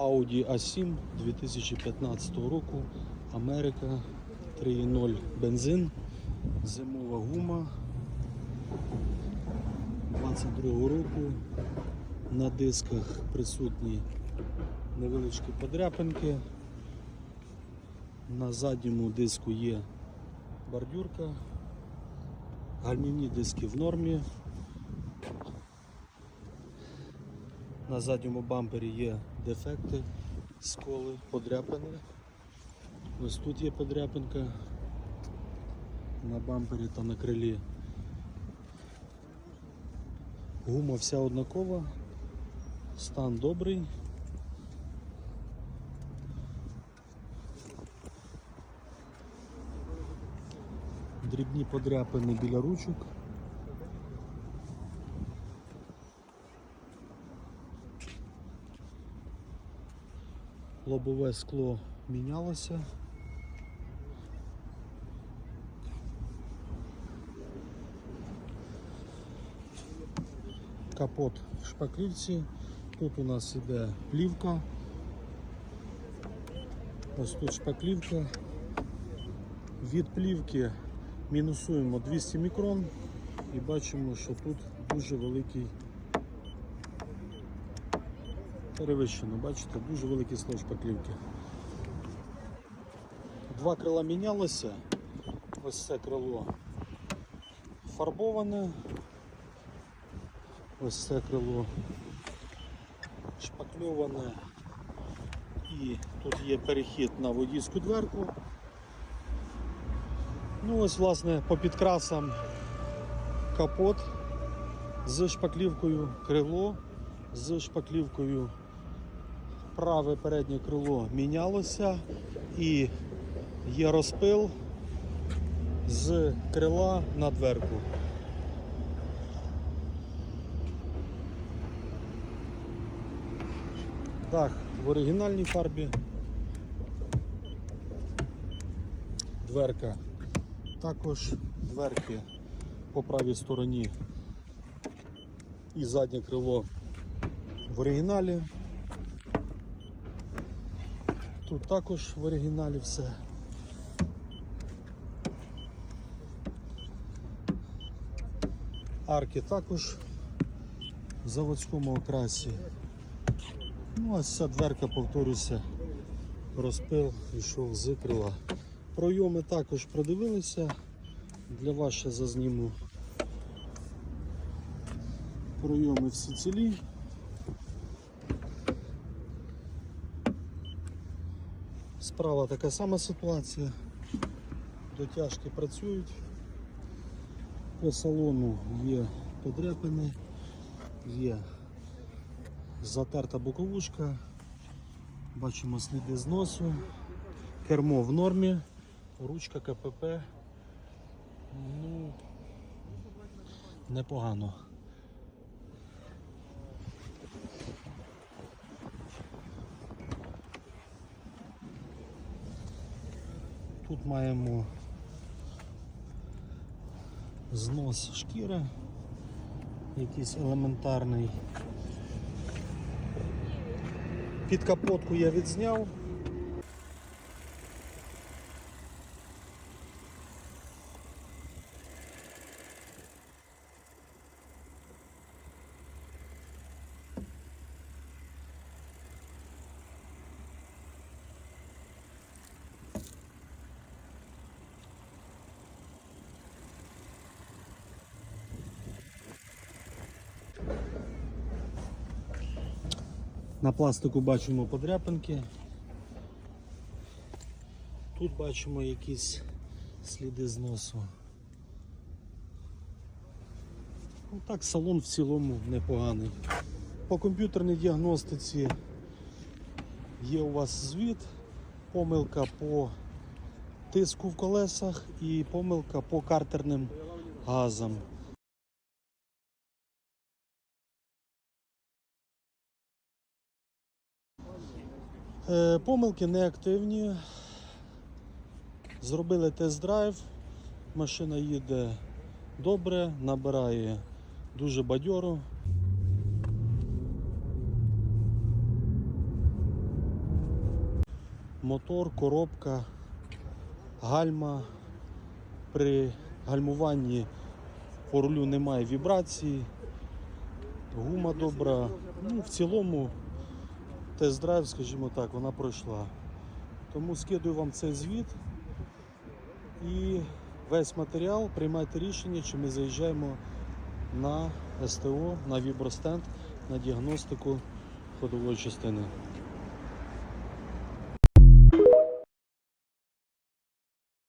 Audi A7 2015 року. Америка 3.0 бензин, зимова гума 22 року. На дисках присутні невеличкі подряпинки. На задньому диску є бордюрка. Гальмівні диски в нормі. На задньому бампері є дефекти, сколи, подряпини. Ось тут є подряпинка на бампері та на крилі. Гума вся однакова, стан добрий. Дрібні подряпини біля ручок. Лобове скло мінялося. Капот в шпаклівці. Тут у нас іде плівка. Ось тут шпаклівка. Від плівки мінусуємо 200 мікрон і бачимо, що тут дуже великий перевищено, бачите, дуже великий слой шпаклівки. Два крила мінялося. Ось це крило фарбоване. Ось це крило шпакльоване. І тут є перехід на водійську дверку. Ну ось власне по підкрасам капот з шпаклівкою крило, з шпаклівкою праве переднє крило мінялося і є розпил з крила на дверку. Дах в оригінальній фарбі. Дверка також дверки по правій стороні і заднє крило в оригіналі. Тут також в оригіналі все. Арки також в заводському окрасі. Ну, ось ця дверка, повторюся, розпил йшов з крила. Пройоми також продивилися. Для вас ще зазніму пройоми всі цілі. Справа така сама ситуація. Дотяжки працюють. По салону є подряпини, є затерта боковушка, бачимо сліди зносу, кермо в нормі, ручка КПП. Ну, непогано. Тут маємо знос шкіри, якийсь елементарний. Під капотку я відзняв. На пластику бачимо подряпинки. Тут бачимо якісь сліди зносу. Ну, так, салон в цілому непоганий. По комп'ютерній діагностиці є у вас звіт, помилка по тиску в колесах і помилка по картерним газам. Помилки неактивні. Зробили тест-драйв, машина їде добре, набирає дуже бадьоро. мотор, коробка, гальма. При гальмуванні по рулю немає вібрації, гума добра. Ну, в цілому тест-драйв, скажімо так, вона пройшла. Тому скидую вам цей звіт і весь матеріал, приймайте рішення, чи ми заїжджаємо на СТО, на вібростенд, на діагностику ходової частини.